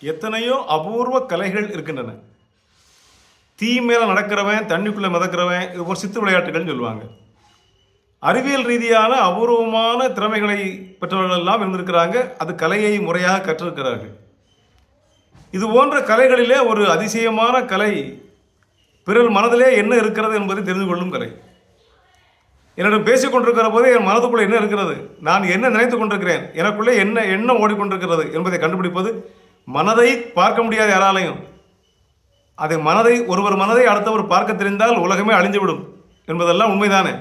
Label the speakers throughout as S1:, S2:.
S1: எத்தனையோ அபூர்வ கலைகள் இருக்கின்றன. தீ மேலே நடக்கிறவன் தண்ணிக்குள்ளே மிதக்கிறவன் இது ஒரு சித்து விளையாட்டுகள்னு சொல்லுவாங்க. அறிவியல் ரீதியான அபூர்வமான திறமைகளை பெற்றவர்கள் எல்லாம் இருந்திருக்கிறாங்க. அது கலையை முறையாக கற்றிருக்கிறார்கள். இது போன்ற கலைகளிலே ஒரு அதிசயமான கலை பிறர் மனதிலே என்ன இருக்கிறது என்பதை தெரிந்து கொள்ளும் கலை. என்னிடம் பேசிக் கொண்டிருக்கிற போது என் மனதுக்குள்ளே என்ன இருக்கிறது? நான் என்ன நினைத்து கொண்டிருக்கிறேன்? எனக்குள்ளே என்ன எண்ணம் ஓடிக்கொண்டிருக்கிறது என்பதை கண்டுபிடிப்பது மனதை பார்க்க முடியாது யாராலையும். அதை மனதை ஒருவர் மனதை அடுத்தவர் பார்க்க தெரிந்தால் உலகமே அழிந்துவிடும் என்பதெல்லாம் உண்மைதானே.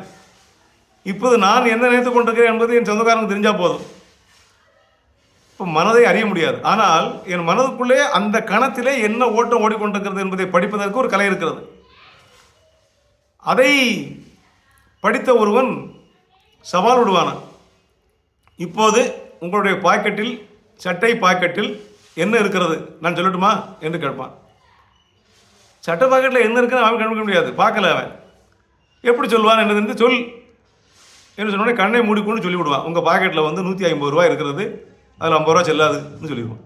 S1: இப்போது நான் என்ன நினைத்து கொண்டிருக்கிறேன் என்பது என் சொந்தக்காரனுக்கு தெரிஞ்சால் போதும். இப்போ மனதை அறிய முடியாது. ஆனால் என் மனதுக்குள்ளே அந்த கணத்திலே என்ன ஓட்டம் ஓடிக்கொண்டிருக்கிறது என்பதை படிப்பதற்கு ஒரு கலை இருக்கிறது. அதை படித்த ஒருவன் சவால் விடுவானான். இப்போது உங்களுடைய பாக்கெட்டில் சட்டை பாக்கெட்டில் என்ன இருக்கிறது? நான் சொல்லட்டுமா? என்று கேட்பான். சட்ட பாக்கெட்டில் என்ன இருக்குன்னு அவன் கண்டுபிடிக்க முடியாது. பார்க்கல அவன். எப்படி சொல்லுவான் என்னது சொல். என்று சொன்னோடனே கண்ணை மூடிக்கொண்டு சொல்லிவிடுவான். உங்கள் பாக்கெட்டில் வந்து நூற்றி ஐம்பது ரூபா இருக்கிறது. அதில் ஐம்பது ரூபா செல்லாதுன்னு சொல்லிடுவான்.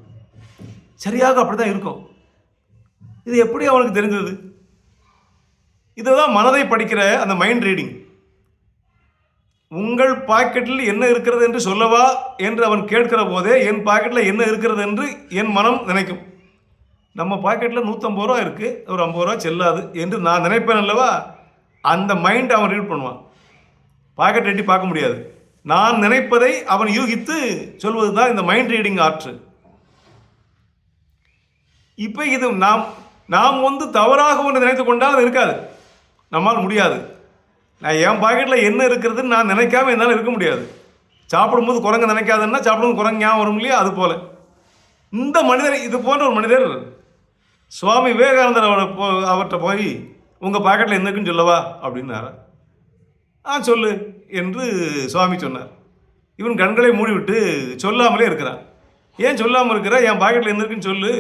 S1: சரியாக அப்படி தான் இருக்கும். இது எப்படி அவனுக்கு தெரிஞ்சது? இதுதான் மனதை படிக்கிற அந்த மைண்ட் ரீடிங் உங்கள் பாக்கெட்டில் என்ன இருக்கிறது என்று சொல்லவா என்று அவன் கேட்கிற போதே என் பாக்கெட்டில் என்ன இருக்கிறது என்று என் மனம் நினைக்கும். நம்ம பாக்கெட்டில் நூற்றம்பது ரூபா இருக்குது ஒரு ஐம்பது ரூபா செல்லாது என்று நான் நினைப்பேன் அல்லவா? அந்த மைண்ட் அவன் ரீட் பண்ணுவான். பாக்கெட் எட்டி பார்க்க முடியாது. நான் நினைப்பதை அவன் யூகித்து சொல்வது தான் இந்த மைண்ட் ரீடிங் ஆற்று. இப்போ இது நாம் நாம் வந்து தவறாக ஒன்று நினைத்து கொண்டால் அது இருக்காது. நம்மால் முடியாது. நான் என் பாக்கெட்டில் என்ன இருக்கிறதுன்னு நான் நினைக்காம என்னால் இருக்க முடியாது. சாப்பிடும்போது குரங்கு நினைக்காதுன்னா சாப்பிடும்போது குரங்கு ஞாபகம் வரும் இல்லையா? அது போல். இந்த மனிதர் இது போன்ற ஒரு மனிதர் சுவாமி விவேகானந்தர் அவரை போ அவர்கிட்ட போய் உங்கள் பாக்கெட்டில் என்ன இருக்குன்னு சொல்லவா? அப்படின்னாரா. ஆ சொல்லு என்று சுவாமி சொன்னார். இவன் கண்களை மூடிவிட்டு சொல்லாமலே இருக்கிறான். ஏன் சொல்லாமல் இருக்கிற? என் பாக்கெட்டில் என்ன இருக்குன்னு சொல்லு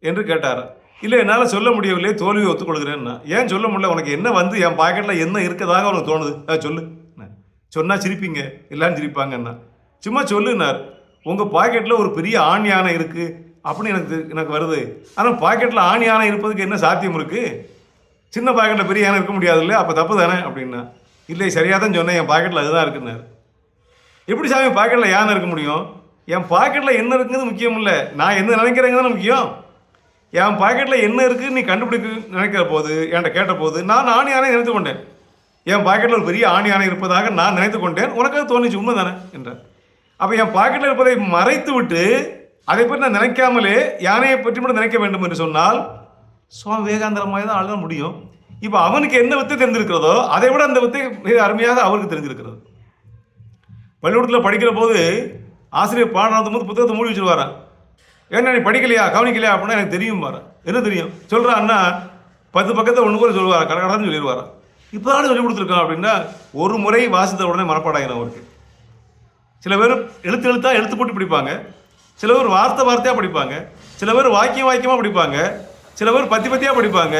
S1: என்று கேட்டாரா. இல்லை என்னால் சொல்ல முடியவில்லை தோல்வியை ஒத்துக்கொள்கிறேன்னா. ஏன் சொல்ல முடியல? உனக்கு என்ன வந்து என் பாக்கெட்டில் என்ன இருக்கதாக உனக்கு தோணுது? அதை சொல்லு. சொன்னால் சிரிப்பீங்க எல்லாரும் சிரிப்பாங்கண்ணா சும்மா சொல்லுனார் உங்கள் பாக்கெட்டில் ஒரு பெரிய ஆண் யானை இருக்குது அப்படின்னு எனக்கு எனக்கு வருது. ஆனால் பாக்கெட்டில் ஆண் யானை இருப்பதுக்கு என்ன சாத்தியம் இருக்குது சின்ன பாக்கெட்டில் பெரிய யானை இருக்க முடியாது இல்லை அப்போ தப்பு தானே? அப்படின்னா. இல்லை சரியாக தான் சொன்னேன் என் பாக்கெட்டில் அதுதான் இருக்குன்னாரு. எப்படி சாமி பாக்கெட்டில் யானை இருக்க முடியும்? என் பாக்கெட்டில் என்ன இருக்குங்கிறது முக்கியம் இல்லை. நான் என்ன நினைக்கிறேங்க தானே முக்கியம். என் பாக்கெட்டில் என்ன இருக்குன்னு நீ கண்டுபிடிக்க நினைக்கிற போது என்கிட்ட கேட்ட போது நான் ஆணி யானை நினைத்து கொண்டேன். என் பாக்கெட்டில் ஒரு பெரிய ஆணி யானை இருப்பதாக நான் நினைத்து கொண்டேன். உனக்கு அது தோணுச்சு உண்மை தானே என்றார். அப்போ என் பாக்கெட்டில் இருப்பதை மறைத்து விட்டு அதை பற்றி நான் நினைக்காமலே யானையை பற்றி மட்டும் நினைக்க வேண்டும் என்று சொன்னால் சுவாமி விவேகாந்தரமாக தான் ஆளுதான் முடியும். இப்போ அவனுக்கு என்ன வித்தை தெரிஞ்சிருக்கிறதோ அதை விட அந்த வித்தை மிக அருமையாக அவருக்கு தெரிஞ்சிருக்கிறது பள்ளிக்கூடத்தில் படிக்கிற போது ஆசிரியர் பாடம் நடத்தும் போது புத்தகத்தை மூடி வச்சுருவாரான் ஏன்னா நீ படிக்கலையா கவனிக்கலையா அப்படின்னா எனக்கு தெரியும் பாரு. என்ன தெரியும்? சொல்கிறா அண்ணா பத்து பக்கத்தை ஒன்று கூட சொல்லுவார்? கடகடன்னு சொல்லிடுவார்? இப்போ தான் சொல்லி கொடுத்துருக்கான் அப்படின்னா ஒரு முறை வாசித்த உடனே மனப்பாடாயிரும் அவருக்கு. சில பேர் எழுத்து எழுத்தாக எழுத்து போட்டு படிப்பாங்க. சில பேர் வார்த்தை வார்த்தையாக படிப்பாங்க. சில பேர் வாக்கியம் வாக்கியமாக படிப்பாங்க. சில பேர் பத்தி பத்தியாக படிப்பாங்க.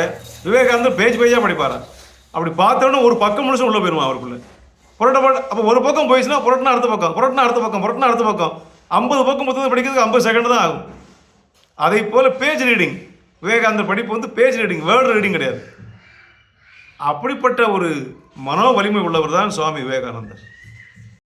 S1: விவேகானந்தர் பேஜ் பேஜாக படிப்பாரான் அப்படி பார்த்தோன்னே ஒரு பக்கம் முழுசும் உள்ளே போயிடுவான் அவருக்குள்ளே. புரட்ட புரட்ட அப்போ ஒரு பக்கம் போயிடுச்சுன்னா புரட்டினா அடுத்த பக்கம் புரட்டினா அடுத்த பக்கம் புரட்டினா அடுத்த பக்கம். ஐம்பது பக்கம் புத்தகத்தை படிக்கிறதுக்கு ஐம்பது செகண்ட் தான் ஆகும். அதே போல் பேஜ் ரீடிங் விவேகானந்தர் படிப்பு வந்து பேஜ் ரீடிங் வேர்டு ரீடிங் கிடையாது. அப்படிப்பட்ட ஒரு மனோ வலிமை உள்ளவர் தான் சுவாமி விவேகானந்தர்.